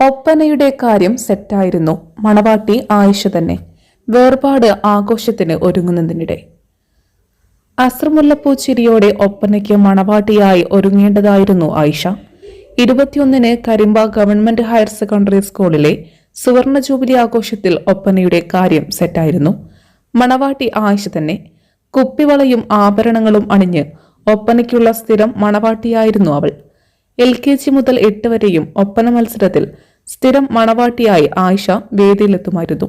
ഒപ്പനയുടെ കാര്യം സെറ്റായിരുന്നു. മണവാട്ടി ആയിഷ തന്നെ. വേർപാട് ആഘോഷത്തിന് ഒരുങ്ങുന്നതിനിടെ. അസ്രമുല്ലപ്പൂ ചിരിയോടെ ഒപ്പനയ്ക്ക് മണവാട്ടിയായി ഒരുങ്ങേണ്ടതായിരുന്നു ആയിഷ. ഇരുപത്തിയൊന്നിന് കരിമ്പ ഗവൺമെന്റ് ഹയർ സെക്കൻഡറി സ്കൂളിലെ സുവർണ ജൂബിലി ആഘോഷത്തിൽ ഒപ്പനയുടെ കാര്യം സെറ്റായിരുന്നു. മണവാട്ടി ആയിഷ തന്നെ. കുപ്പിവളയും ആഭരണങ്ങളും അണിഞ്ഞ് ഒപ്പനയ്ക്കുള്ള സ്ഥിരം മണവാട്ടിയായിരുന്നു അവൾ. എൽ കെ ജി മുതൽ എട്ട് വരെയും ഒപ്പന മത്സരത്തിൽ സ്ഥിരം മണവാട്ടിയായി ആയിഷ വേദിയിലെത്തുമായിരുന്നു.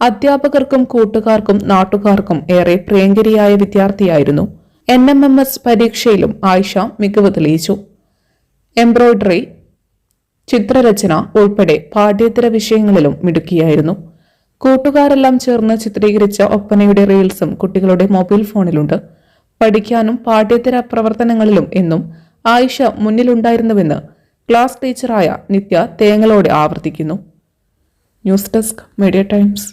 അധ്യാപകർക്കും കൂട്ടുകാർക്കും നാട്ടുകാർക്കും ഏറെ പ്രിയങ്കരിയായ വിദ്യാർത്ഥിയായിരുന്നു. എൻ എം എം എസ് പരീക്ഷയിലും ആയിഷ മികവ് തെളിയിച്ചു. എംബ്രോയ്ഡറി ചിത്രരചന ഉൾപ്പെടെ പാഠ്യേതര വിഷയങ്ങളിലും മിടുക്കിയായിരുന്നു. കൂട്ടുകാരെല്ലാം ചേർന്ന് ചിത്രീകരിച്ച ഒപ്പനയുടെ റീൽസും കുട്ടികളുടെ മൊബൈൽ ഫോണിലുണ്ട്. പഠിക്കാനും പാഠ്യേതര പ്രവർത്തനങ്ങളിലും എന്നും ആയിഷ മുന്നിലുണ്ടായിരുന്നുവെന്ന് ക്ലാസ് ടീച്ചറായ നിത്യ തേങ്ങളോടെ ആവർത്തിക്കുന്നു. News desk media times.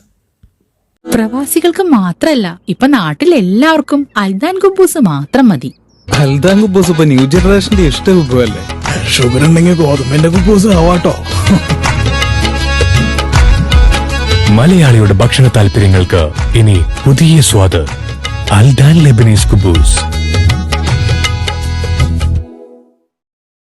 പ്രവാസികൾക്ക് മാത്രല്ല ഇപ്പൊ നാട്ടിൽ എല്ലാവർക്കും അൽദാൻ കുബൂസ് മാത്രം മതി. അൽദാൻ കുബൂസ് ഇപ്പൊ ന്യൂ ജനറേഷന്റെ ഇഷ്ട വിഭവല്ലേ? ഷുഗർ ഉണ്ടെങ്കിൽ ഗോതമ്പിന്റെ ഗുബൂസ് ആവാട്ടോ. മലയാളിയുടെ ഭക്ഷണ താല്പര്യങ്ങൾക്ക് ഇനി പുതിയ സ്വാദ്. അൽദാൻ ലെബനീസ് കുബൂസ്.